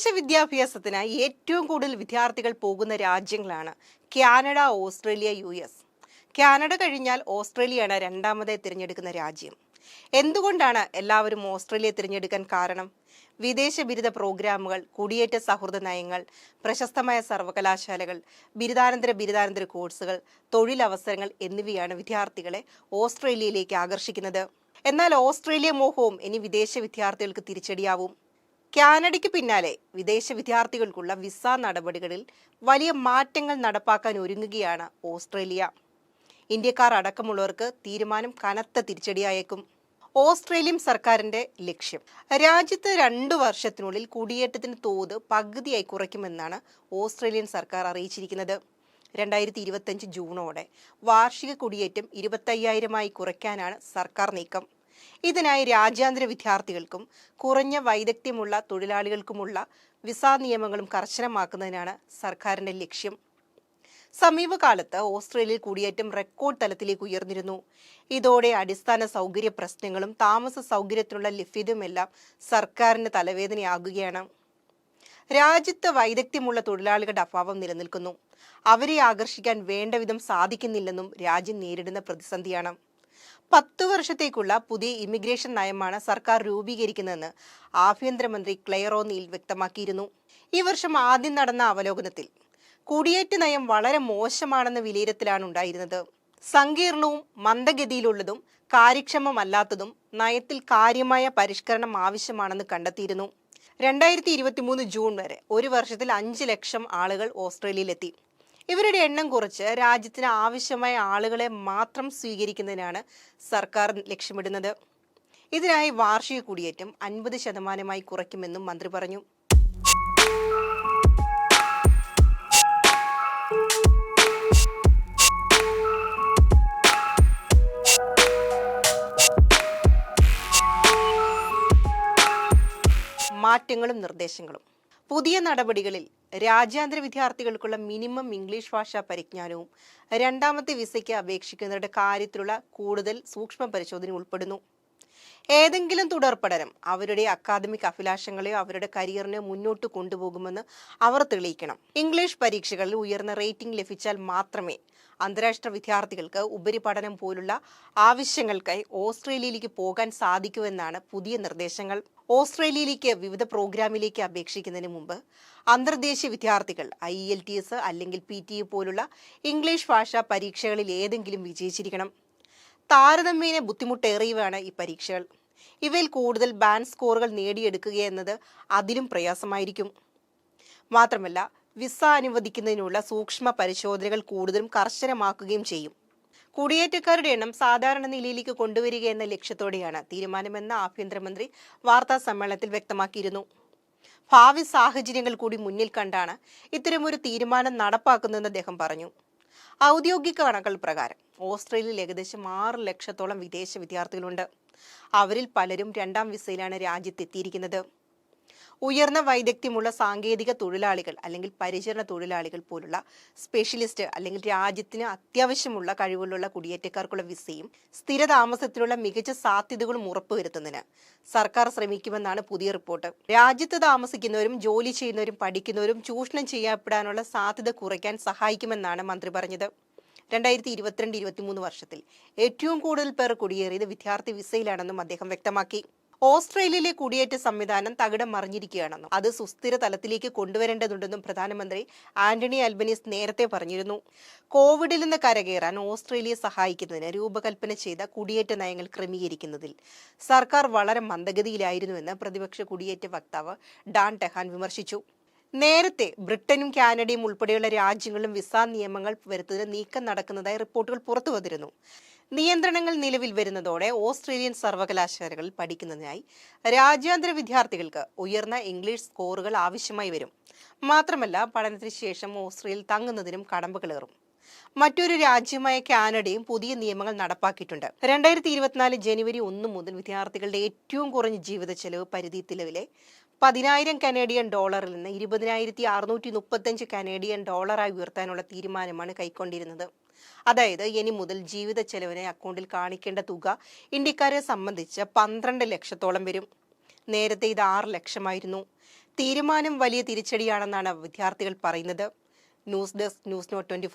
വിദേശ വിദ്യാഭ്യാസത്തിനായി ഏറ്റവും കൂടുതൽ വിദ്യാർത്ഥികൾ പോകുന്ന രാജ്യങ്ങളാണ് Canada Australia U S. Canada കഴിഞ്ഞാൽ ഓസ്ട്രേലിയയാണ് രണ്ടാമതായി തിരഞ്ഞെടുക്കുന്ന രാജ്യം. എന്തുകൊണ്ടാണ് എല്ലാവരും ഓസ്ട്രേലിയ തിരഞ്ഞെടുക്കാൻ കാരണം? വിദേശ ബിരുദ പ്രോഗ്രാമുകൾ കുടിയേറ്റ സൗഹൃദ നയങ്ങൾ പ്രശസ്തമായ സർവകലാശാലകൾ ബിരുദാനന്തര ബിരുദാനന്തര കോഴ്സുകൾ തൊഴിലവസരങ്ങൾ എന്നിവയാണ് വിദ്യാർത്ഥികളെ ഓസ്ട്രേലിയയിലേക്ക് ആകർഷിക്കുന്നത്. എന്നാൽ ഓസ്ട്രേലിയ മോഹവും ഇനി വിദേശ വിദ്യാർത്ഥികൾക്ക് തിരിച്ചടിയാവും. കാനഡയ്ക്ക് പിന്നാലെ വിദേശ വിദ്യാർത്ഥികൾക്കുള്ള വിസ നടപടികളിൽ വലിയ മാറ്റങ്ങൾ നടപ്പാക്കാൻ ഒരുങ്ങുകയാണ് ഓസ്ട്രേലിയ. ഇന്ത്യക്കാർ അടക്കമുള്ളവർക്ക് തീരുമാനം കനത്ത തിരിച്ചടിയായേക്കും. ഓസ്ട്രേലിയൻ സർക്കാരിന്റെ ലക്ഷ്യം. രാജ്യത്ത് രണ്ടു വർഷത്തിനുള്ളിൽ കുടിയേറ്റത്തിന് തോത് പകുതിയായി കുറയ്ക്കുമെന്നാണ് ഓസ്ട്രേലിയൻ സർക്കാർ അറിയിച്ചിരിക്കുന്നത്. രണ്ടായിരത്തി ഇരുപത്തഞ്ച് ജൂണോടെ വാർഷിക കുടിയേറ്റം ഇരുപത്തയ്യായിരമായി കുറയ്ക്കാനാണ് സർക്കാർ നീക്കം. ഇതിനായി രാജ്യാന്തര വിദ്യാർത്ഥികൾക്കും കുറഞ്ഞ വൈദഗ്ധ്യമുള്ള തൊഴിലാളികൾക്കുമുള്ള വിസ നിയമങ്ങളും കർശനമാക്കുന്നതിനാണ് സർക്കാരിന്റെ ലക്ഷ്യം. സമീപകാലത്ത് ഓസ്ട്രേലിയയിൽ കുടിയേറ്റം റെക്കോർഡ് തലത്തിലേക്ക് ഉയർന്നിരുന്നു. ഇതോടെ അടിസ്ഥാന സൗകര്യ പ്രശ്നങ്ങളും താമസ സൗകര്യത്തിനുള്ള ലഭ്യതയുമെല്ലാം സർക്കാരിന് തലവേദനയാകുകയാണ്. രാജ്യത്ത് വൈദഗ്ധ്യമുള്ള തൊഴിലാളികളുടെ അഭാവം നിലനിൽക്കുന്നു. അവരെ ആകർഷിക്കാൻ വേണ്ടവിധം സാധിക്കുന്നില്ലെന്നും രാജ്യം നേരിടുന്ന പ്രതിസന്ധിയാണ്. പത്തു വർഷത്തേക്കുള്ള പുതിയ ഇമിഗ്രേഷൻ നയമാണ് സർക്കാർ രൂപീകരിക്കുന്നതെന്ന് ആഭ്യന്തരമന്ത്രി ക്ലെയറോ നീൽ വ്യക്തമാക്കിയിരുന്നു. ഈ വർഷം ആദ്യം നടന്ന അവലോകനത്തിൽ കുടിയേറ്റ നയം വളരെ മോശമാണെന്ന വിലയിരുത്തലാണ് ഉണ്ടായിരുന്നത്. സങ്കീർണവും മന്ദഗതിയിലുള്ളതും കാര്യക്ഷമമല്ലാത്തതും നയത്തിൽ കാര്യമായ പരിഷ്കരണം ആവശ്യമാണെന്ന് കണ്ടെത്തിയിരുന്നു. രണ്ടായിരത്തി ഇരുപത്തി മൂന്ന് ജൂൺ വരെ ഒരു വർഷത്തിൽ അഞ്ച് ലക്ഷം ആളുകൾ ഓസ്ട്രേലിയയിലെത്തി. ഇവരുടെ എണ്ണം കുറച്ച് രാജ്യത്തിന് ആവശ്യമായ ആളുകളെ മാത്രം സ്വീകരിക്കുന്നതിനാണ് സർക്കാർ ലക്ഷ്യമിടുന്നത്. ഇതിനായി വാർഷിക കുടിയേറ്റം അൻപത് ശതമാനമായി കുറയ്ക്കുമെന്നും മന്ത്രി പറഞ്ഞു. മാറ്റങ്ങളും നിർദ്ദേശങ്ങളും. പുതിയ നടപടികളിൽ രാജ്യാന്തര വിദ്യാർത്ഥികൾക്കുള്ള മിനിമം ഇംഗ്ലീഷ് ഭാഷാ പരിജ്ഞാനവും രണ്ടാമത്തെ വിസയ്ക്ക് അപേക്ഷിക്കുന്നവരുടെ കാര്യത്തിലുള്ള കൂടുതൽ സൂക്ഷ്മ പരിശോധന ഉൾപ്പെടുന്നു. ഏതെങ്കിലും തുടർ പഠനം അവരുടെ അക്കാദമിക് അഭിലാഷങ്ങളെയോ അവരുടെ കരിയറിനെ മുന്നോട്ട് കൊണ്ടുപോകുമെന്ന് അവർ തെളിയിക്കണം. ഇംഗ്ലീഷ് പരീക്ഷകളിൽ ഉയർന്ന റേറ്റിംഗ് ലഭിച്ചാൽ മാത്രമേ അന്താരാഷ്ട്ര വിദ്യാർത്ഥികൾക്ക് ഉപരിപഠനം പോലുള്ള ആവശ്യങ്ങൾക്കായി ഓസ്ട്രേലിയയിലേക്ക് പോകാൻ സാധിക്കുമെന്നാണ് പുതിയ നിർദ്ദേശങ്ങൾ. ഓസ്ട്രേലിയയിലേക്ക് വിവിധ പ്രോഗ്രാമിലേക്ക് അപേക്ഷിക്കുന്നതിന് മുമ്പ് അന്തർദേശീയ വിദ്യാർത്ഥികൾ ഐ എൽ ടി എസ് അല്ലെങ്കിൽ പി ടി എ പോലുള്ള ഇംഗ്ലീഷ് ഭാഷാ പരീക്ഷകളിൽ ഏതെങ്കിലും വിജയിച്ചിരിക്കണം. താരതമ്യേന ബുദ്ധിമുട്ടേറിയവയാണ് ഈ പരീക്ഷകൾ. ഇവയിൽ കൂടുതൽ ബാൻഡ് സ്കോറുകൾ നേടിയെടുക്കുക എന്നത് അതിലും പ്രയാസമായിരിക്കും. മാത്രമല്ല വിസ അനുവദിക്കുന്നതിനുള്ള സൂക്ഷ്മ പരിശോധനകൾ കൂടുതലും കർശനമാക്കുകയും ചെയ്യും. കുടിയേറ്റക്കാരുടെ എണ്ണം സാധാരണ നിലയിലേക്ക് കൊണ്ടുവരിക എന്ന ലക്ഷ്യത്തോടെയാണ് തീരുമാനമെന്ന് ആഭ്യന്തരമന്ത്രി വാർത്താ സമ്മേളനത്തിൽ വ്യക്തമാക്കിയിരുന്നു. ഭാവി സാഹചര്യങ്ങൾ കൂടി മുന്നിൽ കണ്ടാണ് ഇത്തരമൊരു തീരുമാനം നടപ്പാക്കുന്നതെന്ന് അദ്ദേഹം പറഞ്ഞു. ഔദ്യോഗിക കണക്കുകൾ പ്രകാരം ഓസ്ട്രേലിയയിൽ ഏകദേശം ആറ് ലക്ഷത്തോളം വിദേശ വിദ്യാർത്ഥികളുണ്ട്. അവരിൽ പലരും രണ്ടാം വിസയിലാണ് രാജ്യത്തെത്തിയിരിക്കുന്നത്. ഉയർന്ന വൈദഗ്ധ്യമുള്ള സാങ്കേതിക തൊഴിലാളികൾ അല്ലെങ്കിൽ പരിചരണ തൊഴിലാളികൾ പോലുള്ള സ്പെഷ്യലിസ്റ്റ് അല്ലെങ്കിൽ രാജ്യത്തിന് അത്യാവശ്യമുള്ള കഴിവുകളുള്ള കുടിയേറ്റക്കാർക്കുള്ള വിസയും സ്ഥിരതാമസത്തിനുള്ള മികച്ച സാധ്യതകളും ഉറപ്പുവരുത്തുന്നതിന് സർക്കാർ ശ്രമിക്കുമെന്നാണ് പുതിയ റിപ്പോർട്ട് രാജ്യത്ത് താമസിക്കുന്നവരും ജോലി ചെയ്യുന്നവരും പഠിക്കുന്നവരും ചൂഷണം ചെയ്യപ്പെടാനുള്ള സാധ്യത കുറയ്ക്കാൻ സഹായിക്കുമെന്നാണ് മന്ത്രി പറഞ്ഞത്. രണ്ടായിരത്തി ഇരുപത്തിരണ്ട് ഇരുപത്തിമൂന്ന് വർഷത്തിൽ ഏറ്റവും കൂടുതൽ പേർ കുടിയേറിയത് വിദ്യാർത്ഥി വിസയിലാണെന്നും അദ്ദേഹം വ്യക്തമാക്കി. ഓസ്ട്രേലിയയിലെ കുടിയേറ്റ സംവിധാനം തകിടം മറിഞ്ഞിരിക്കുകയാണെന്നും അത് സുസ്ഥിര തലത്തിലേക്ക് കൊണ്ടുവരേണ്ടതുണ്ടെന്നും പ്രധാനമന്ത്രി ആന്റണി അൽബനീസ് നേരത്തെ പറഞ്ഞിരുന്നു. കോവിഡിൽ നിന്ന് കരകയറാൻ ഓസ്ട്രേലിയ സഹായിക്കുന്നതിന് രൂപകൽപ്പന ചെയ്ത കുടിയേറ്റ നയങ്ങൾ ക്രമീകരിക്കുന്നതിൽ സർക്കാർ വളരെ മന്ദഗതിയിലായിരുന്നുവെന്ന് പ്രതിപക്ഷ കുടിയേറ്റ വക്താവ് ഡാൻ ടെഹാൻ വിമർശിച്ചു. നേരത്തെ ബ്രിട്ടനും കാനഡയും ഉൾപ്പെടെയുള്ള രാജ്യങ്ങളും വിസ നിയമങ്ങൾ വരുത്തുന്ന നീക്കം നടക്കുന്നതായി റിപ്പോർട്ടുകൾ പുറത്തു വന്നിരുന്നു നിയന്ത്രണങ്ങൾ നിലവിൽ വരുന്നതോടെ ഓസ്ട്രേലിയൻ സർവകലാശാലകളിൽ പഠിക്കുന്നതിനായി രാജ്യാന്തര വിദ്യാർത്ഥികൾക്ക് ഉയർന്ന ഇംഗ്ലീഷ് സ്കോറുകൾ ആവശ്യമായി വരും. മാത്രമല്ല പഠനത്തിന് ശേഷം ഓസ്ട്രേലിയയിൽ തങ്ങുന്നതിനും കടമ്പകളേറും. മറ്റൊരു രാജ്യമായ കാനഡയും പുതിയ നിയമങ്ങൾ നടപ്പാക്കിയിട്ടുണ്ട്. രണ്ടായിരത്തി ഇരുപത്തിനാല് ജനുവരി ഒന്ന് മുതൽ വിദ്യാർത്ഥികളുടെ ഏറ്റവും കുറഞ്ഞ ജീവിത ചെലവ് പരിധി നിലവിലെ പതിനായിരം കനേഡിയൻ ഡോളറിൽ നിന്ന് ഇരുപതിനായിരത്തി അറുന്നൂറ്റി മുപ്പത്തഞ്ച് കനേഡിയൻ ഡോളറായി ഉയർത്താനുള്ള തീരുമാനമാണ് കൈക്കൊണ്ടിരുന്നത്. അതായത് ഇനി മുതൽ ജീവിത ചെലവിനെ അക്കൗണ്ടിൽ കാണിക്കേണ്ട തുക ഇന്ത്യക്കാരെ സംബന്ധിച്ച് പന്ത്രണ്ട് ലക്ഷത്തോളം വരും. നേരത്തെ ഇത് ആറ് ലക്ഷമായിരുന്നു. തീരുമാനം വലിയ തിരിച്ചടിയാണെന്നാണ് വിദ്യാർത്ഥികൾ പറയുന്നത്. News desk news note twenty